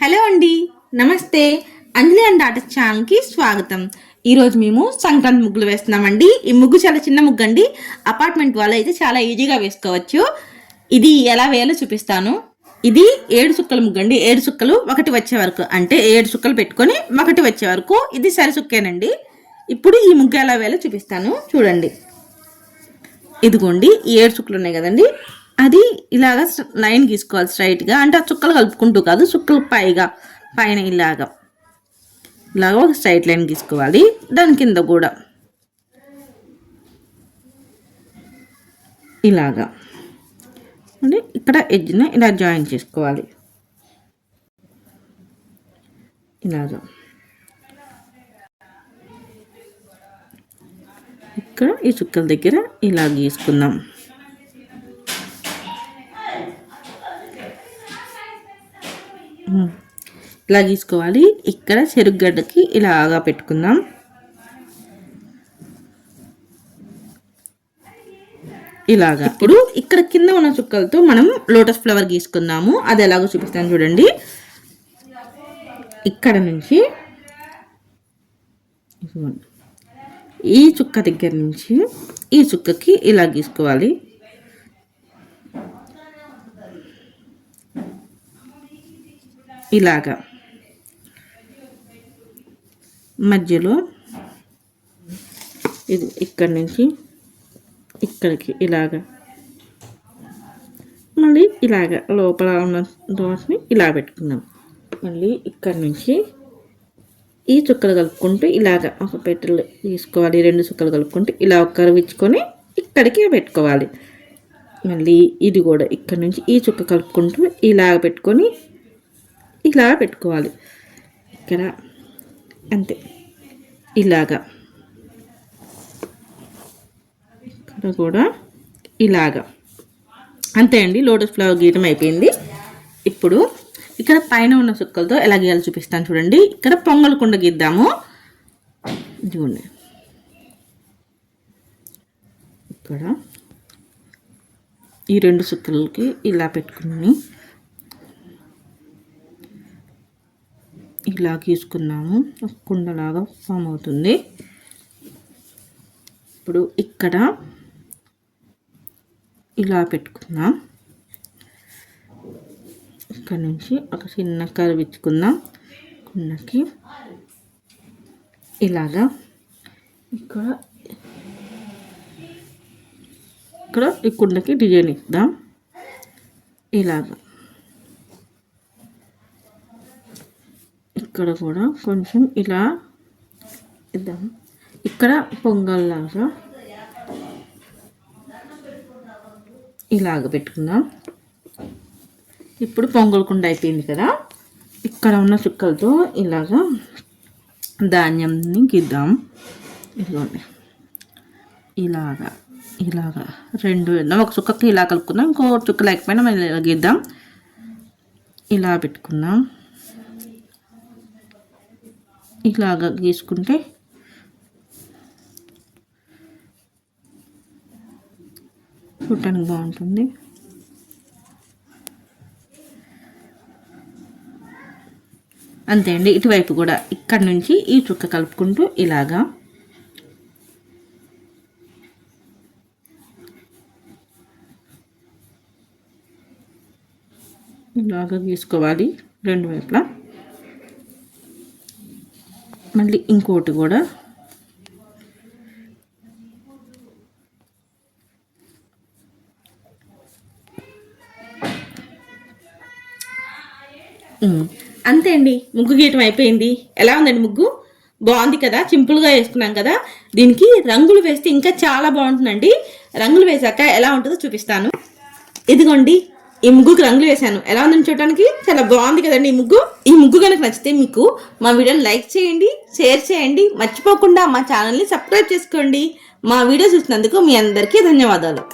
Hello అండి. నమస్తే. అంజలి and ఆట ఛానల్కి స్వాగతం. ఈరోజు మేము సంక్రాంతి ముగ్గులు వేస్తున్నామండి. ఈ ముగ్గు చాలా చిన్న ముగ్గు అండి. అపార్ట్మెంట్ వాళ్ళు అయితే చాలా ఈజీగా వేసుకోవచ్చు. ఇది ఎలా వేయాలో చూపిస్తాను. ఇది ఏడు సుక్కల ముగ్గు అండి. ఏడు సుక్కలు ఒకటి వచ్చే వరకు అంటే ఏడు సుక్కలు పెట్టుకొని ఒకటి వచ్చే వరకు ఇది సరి సుక్కేనండి ఇప్పుడు ఈ ముగ్గు ఎలా వేయాలో చూపిస్తాను. చూడండి. ఇదిగోండి ఈ ఏడు చుక్కలు ఉన్నాయి కదండి. అది ఇలాగ లైన్ గీసుకోవాలి స్ట్రైట్గా అంటే ఆ చుక్కలు కలుపుకుంటూ కాదు చుక్కలు పైగా పైన ఇలాగా. ఇలాగ ఒక స్ట్రైట్ లైన్ గీసుకోవాలి. దాని కింద కూడా. ఇలాగా. అంటే ఇక్కడ ఎడ్జ్ని ఇలా జాయిన్ చేసుకోవాలి. ఇలాగా. ఇక్కడ ఈ చుక్కల దగ్గర ఇలా గీసుకుందాం. ఇలా గీసుకోవాలి ఇక్కడ చెరుగడ్డకి ఇలాగా పెట్టుకుందాం. ఇలాగా. ఇప్పుడు ఇక్కడ కింద ఉన్న చుక్కలతో మనం లోటస్ ఫ్లవర్ గీసుకుందాము. అది ఎలాగో చూపిస్తాను చూడండి. ఇక్కడ నుంచి ఈ చుక్క దగ్గర నుంచి ఈ చుక్కకి ఇలా గీసుకోవాలి. ఇలాగా. మధ్యలో ఇది ఇక్కడ నుంచి ఇక్కడికి ఇలాగా. మళ్ళీ ఇలాగ లోపల ఉన్న దోశని ఇలా పెట్టుకున్నాం. మళ్ళీ ఇక్కడి నుంచి ఈ చుక్కలు కలుపుకుంటూ ఇలాగ ఒక పెట్టెలు తీసుకోవాలి. రెండు చుక్కలు కలుపుకుంటూ ఇలా ఒక కరువు ఇచ్చుకొని ఇక్కడికి పెట్టుకోవాలి. మళ్ళీ ఇది కూడా ఇక్కడ నుంచి ఈ చుక్క కలుపుకుంటూ ఇలాగ పెట్టుకొని ఇలా పెట్టుకోవాలి. ఇక్కడ అంతే. ఇలాగా. ఇక్కడ కూడా ఇలాగా. అంతే అండి లోటస్ ఫ్లవర్ గీయటం అయిపోయింది. ఇప్పుడు ఇక్కడ పైన ఉన్న చుక్కలతో ఎలా గీయాలో చూపిస్తాను చూడండి. ఇక్కడ పొంగల్ కుండ గీద్దాము. ఇదిగోండి. ఇక్కడ ఈ రెండు చుక్కలకి ఇలా పెట్టుకుని ఇలా గీసుకున్నాము. కుండలాగా ఫామ్ అవుతుంది. ఇప్పుడు ఇక్కడ ఇలా పెట్టుకుందాం. ఇక్కడ నుంచి ఒక చిన్న కర్వ్ ఇచ్చుకుందాం. కుండకి ఇలాగా. ఇక్కడ ఇక్కడ ఈ కుండకి డిజైన్ ఇద్దాం. ఇలాగా. ఇక్కడ కూడా కొంచెం ఇలా ఇద్దాం. ఇక్కడ పొంగల్లాగా ఇలాగ పెట్టుకుందాం. ఇప్పుడు పొంగల్ కుండ అయిపోయింది కదా. ఇక్కడ ఉన్న చుక్కలతో ఇలాగా ధాన్యంని గిద్దాం. ఇదిగోండి. ఇలాగా ఇలాగా రెండు వేద్దాం. ఒక చుక్కకి ఇలా కలుపుకుందాం. ఇంకో చుక్క లేకపోయినా మళ్ళీ ఇలా గిద్దాం. ఇలా పెట్టుకుందాం. ఇలాగ గీసుకుంటే చూడటానికి బాగుంటుంది. అంతే అండి ఇటువైపు కూడా ఇక్కడ నుంచి ఈ చుక్క కలుపుకుంటూ ఇలాగా. ఇలాగా గీసుకోవాలి రెండు వైపులా. మళ్ళీ ఇంకోటి కూడా. అంతే అండి. ముగ్గు గీయటం అయిపోయింది. ఎలా ఉందండి ముగ్గు? బాగుంది కదా? సింపుల్గా వేసుకున్నాం కదా? దీనికి రంగులు వేస్తే ఇంకా చాలా బాగుంటుందండి. రంగులు వేసాక ఎలా ఉంటుందో చూపిస్తాను. ఇదిగోండి. ఈ ముగ్గుకి రంగులు వేశాను. ఎలా ఉందని చూడటానికి చాలా బాగుంది కదండి ఈ ముగ్గు. ఈ ముగ్గు కనుక నచ్చితే మీకు మా వీడియోని లైక్ చేయండి షేర్ చేయండి మర్చిపోకుండా మా ఛానల్ని సబ్స్క్రైబ్ చేసుకోండి. మా వీడియో చూసినందుకు మీ అందరికీ ధన్యవాదాలు.